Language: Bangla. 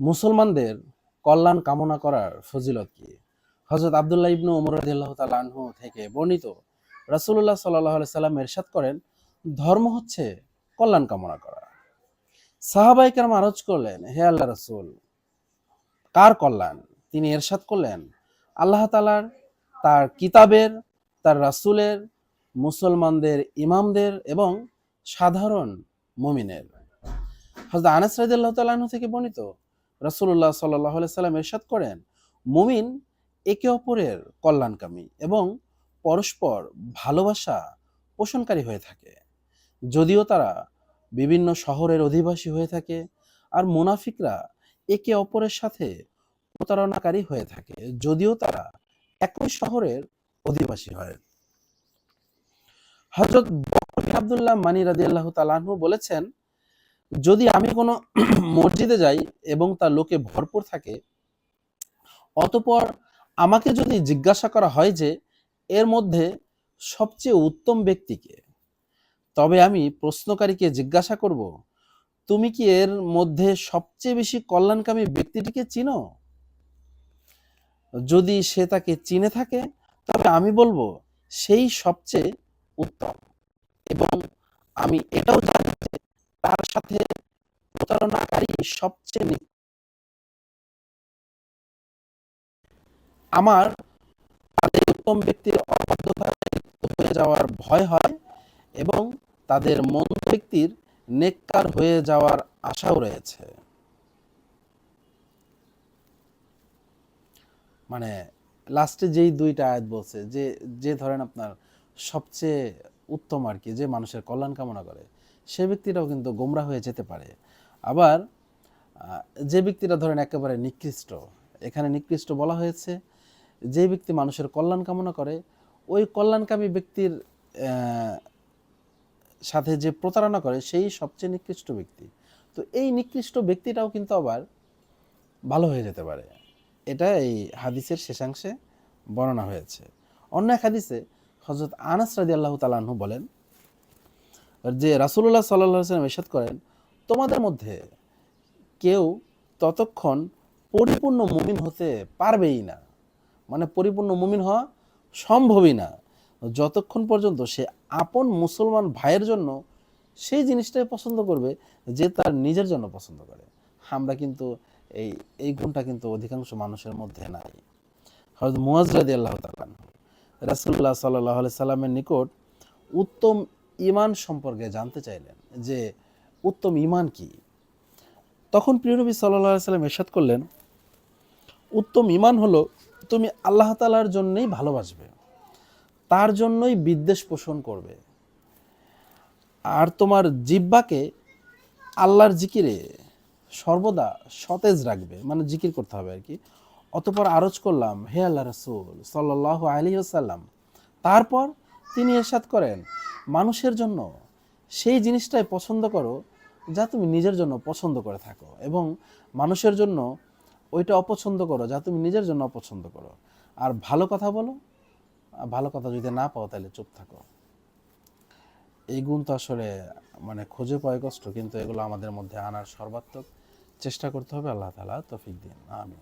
মুসলমানদের কল্যাণ কামনা করার ফজিলত কি? হজরত আবদুল্লাহ ইবনু উমর আনহু থেকে বর্ণিত রাসূলুল্লাহ সাল্লাল্লাহু আলাইহি সাল্লাম ইরশাদ করেন, ধর্ম হচ্ছে কল্যাণ কামনা করা। সাহাবাই কেরাম আরজ করলেন, হে আল্লাহ রাসূল, কার কল্যাণ? তিনি এরশাদ করলেন, আল্লাহ তালার তার কিতাবের, তার রাসূলের, মুসলমানদের ইমামদের এবং সাধারণ মুমিনের। হযরত আনাস রাদিয়াল্লাহু তাআলা আনহু থেকে বর্ণিত রাসূলুল্লাহ সাল্লাল্লাহু আলাইহি সাল্লাম ইরশাদ করেন, মুমিন একে অপরের কল্যাণকামী এবং পরস্পর ভালোবাসা পোষণকারী হয়ে থাকে। যদিও তারা বিভিন্ন শহরের অধিবাসী হয়ে থাকে আর মুনাফিকরা একে অপরের সাথে প্রতারণাকারী হয়ে থাকে, যদিও তারা একই শহরের অধিবাসী হয়। হজরত আবদুল্লাহ মানি রাদিয়াল্লাহু তাআলা আনহু বলেছেন যদি আমি কোনো মসজিদে যাই এবং তার লোকে ভরপুর থাকে, অতপর আমাকে যদি জিজ্ঞাসা করা হয় যে, এর মধ্যে সবচেয়ে উত্তম ব্যক্তিকে তবে আমি প্রশ্নকারীকে জিজ্ঞাসা করব, তুমি কি এর মধ্যে সবচেয়ে বেশি কল্যাণকামী ব্যক্তিটিকে চিনো? যদি সে তাকে চিনে থাকে, তবে আমি বলব, সেই সবচেয়ে উত্তম। এবং আমি এটাও জানি তার সাথে প্রতারণাকারী সবচেয়ে আমার তাদের উত্তম ব্যক্তির অবাধ্যতায় হয়ে যাওয়ার ভয় হয় এবং তাদের মন্দ ব্যক্তির নেককার হয়ে যাওয়ার আশাও রয়েছে। মানে লাস্টে যেই দুইটা আয়াত বলছে যে যে ধরেন আপনার সবচেয়ে উত্তম আর কি, যে মানুষের কল্যাণ কামনা করে সে ব্যক্তিটাও কিন্তু গোমরা হয়ে যেতে পারে। আবার যে ব্যক্তিরা ধরেন একেবারে নিকৃষ্ট, এখানে নিকৃষ্ট বলা হয়েছে, যে ব্যক্তি মানুষের কল্যাণ কামনা করে, ওই কল্যাণকামী ব্যক্তির সাথে যে প্রতারণা করে, সেই সবচেয়ে নিকৃষ্ট ব্যক্তি। তো এই নিকৃষ্ট ব্যক্তিটাও কিন্তু আবার ভালো হয়ে যেতে পারে। এটা এই হাদিসের শেষাংশে বর্ণনা হয়েছে। অন্য এক হাদিসে হজরত আনাস রাদি আল্লাহ তালাহু বলেন যে রাসুল্লাহ সাল্লাহ সাল্লাম এরশাদ করেন, তোমাদের মধ্যে কেউ ততক্ষণ পরিপূর্ণ মুমিন হতে পারবেই না। মানে পরিপূর্ণ মুমিন হওয়া সম্ভবই না। যতক্ষণ পর্যন্ত সে আপন মুসলমান ভাইয়ের জন্য সেই জিনিসটাই পছন্দ করবে, যে তার নিজের জন্য পছন্দ করে। আমরা কিন্তু এই এই গুণটা কিন্তু অধিকাংশ মানুষের মধ্যে নাই। হয়তো মুয়াজরাদি আল্লাহ রাসুল্লাহ সাল্লাহ সাল্লামের নিকট উত্তম ইমান সম্পর্কে জানতে চাইলেন যে উত্তম ইমান কি? তখন প্রিয়নবী সাল্লাহ সাল্লাম এরশাদ করলেন, উত্তম ইমান হলো তুমি আল্লাহ তালার জন্যই ভালোবাসবে, তার জন্যই বিদ্বেষ পোষণ করবে। আর তোমার জিব্বাকে আল্লাহর জিকিরে সর্বদা সতেজ রাখবে মানে জিকির করতে হবে আর কি। অতপর আরজ করলাম, হে আল্লাহ রসুল সাল্লাহ আলী আসাল্লাম তারপর তিনি এরশাদ করেন মানুষের জন্য সেই জিনিসটাই পছন্দ করো যা তুমি নিজের জন্য পছন্দ করে থাকো এবং মানুষের জন্য ওইটা অপছন্দ করো যা তুমি নিজের জন্য অপছন্দ করো। আর ভালো কথা বলো ভালো কথা যদি না পাও তাহলে চুপ থাকো। এই গুণ তো আসলে মানে খুঁজে পাওয়া কষ্ট, কিন্তু এগুলো আমাদের মধ্যে আনার সর্বাত্মক চেষ্টা করতে হবে। আল্লাহ তালা তফিক দিন। আমি